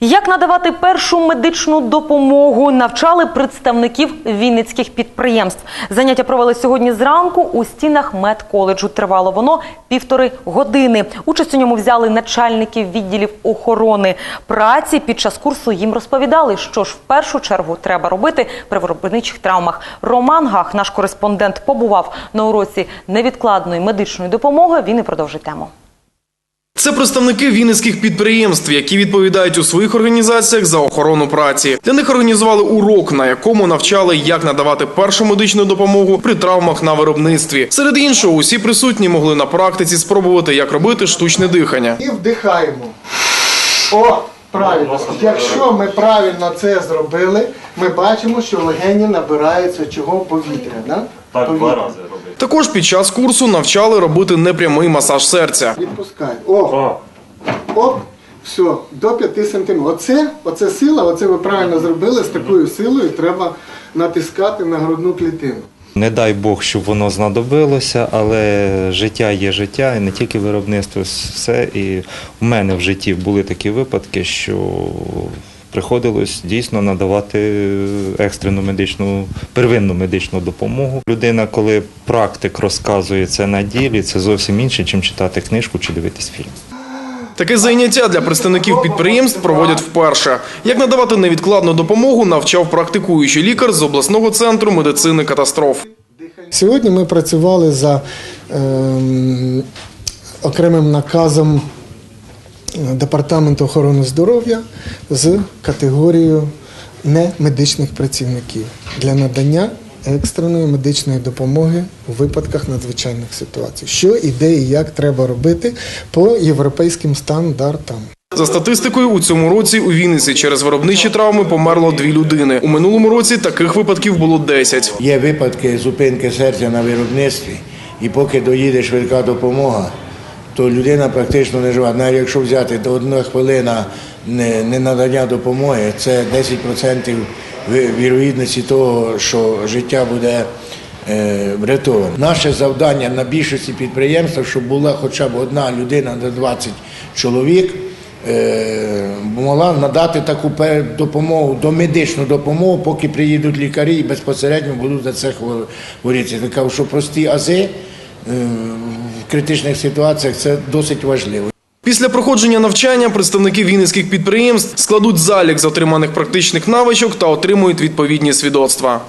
Як надавати першу медичну допомогу, навчали представників вінницьких підприємств. Заняття провели сьогодні зранку у стінах медколеджу. Тривало воно півтори години. Участь у ньому взяли начальники відділів охорони праці. Під час курсу їм розповідали, що ж в першу чергу треба робити при виробничих травмах. Роман Гах, наш кореспондент, побував на уроці невідкладної медичної допомоги. Він і продовжить тему. Це представники вінницьких підприємств, які відповідають у своїх організаціях за охорону праці. Для них організували урок, на якому навчали, як надавати першу медичну допомогу при травмах на виробництві. Серед іншого, усі присутні могли на практиці спробувати, як робити штучне дихання. І вдихаємо. О, правильно. Якщо ми правильно це зробили, ми бачимо, що легені набираються чого повітря. Да? Так, два рази робити. Також під час курсу навчали робити непрямий масаж серця. Відпускай. О, О, оп, все, до 5 см. Оце, оце сила, оце ви правильно зробили, з такою силою треба натискати на грудну клітину. Не дай Бог, щоб воно знадобилося, але життя є життя, і не тільки виробництво, все. І у мене в житті були такі випадки, що приходилось дійсно надавати екстрену медичну, первинну медичну допомогу. Людина, коли практик розказує це на ділі, це зовсім інше, ніж читати книжку чи дивитись фільм. Таке заняття для представників підприємств проводять вперше. Як надавати невідкладну допомогу, навчав практикуючий лікар з обласного центру медицини катастроф. Сьогодні ми працювали за ем, окремим наказом е, Департаменту охорони здоров'я з категорією немедичних працівників для надання екстреної медичної допомоги у випадках надзвичайних ситуацій. Що і де і як треба робити по європейським стандартам. За статистикою, у цьому році у Вінниці через виробничі травми померло дві людини. У минулому році таких випадків було 10. Є випадки зупинки серця на виробництві, і поки доїде швидка допомога, то людина практично не жива. Навіть якщо взяти до одна хвилина не, надання допомоги, це 10% ви- вірогідності того, що життя буде е, врятоване. Наше завдання на більшості підприємств, щоб була хоча б одна людина на 20 чоловік, е, могла надати таку допомогу, домедичну допомогу, поки приїдуть лікарі і безпосередньо будуть за це хворіти. Така, що прості ази в критичних ситуаціях це досить важливо. Після проходження навчання представники вінницьких підприємств складуть залік з отриманих практичних навичок та отримують відповідні свідоцтва.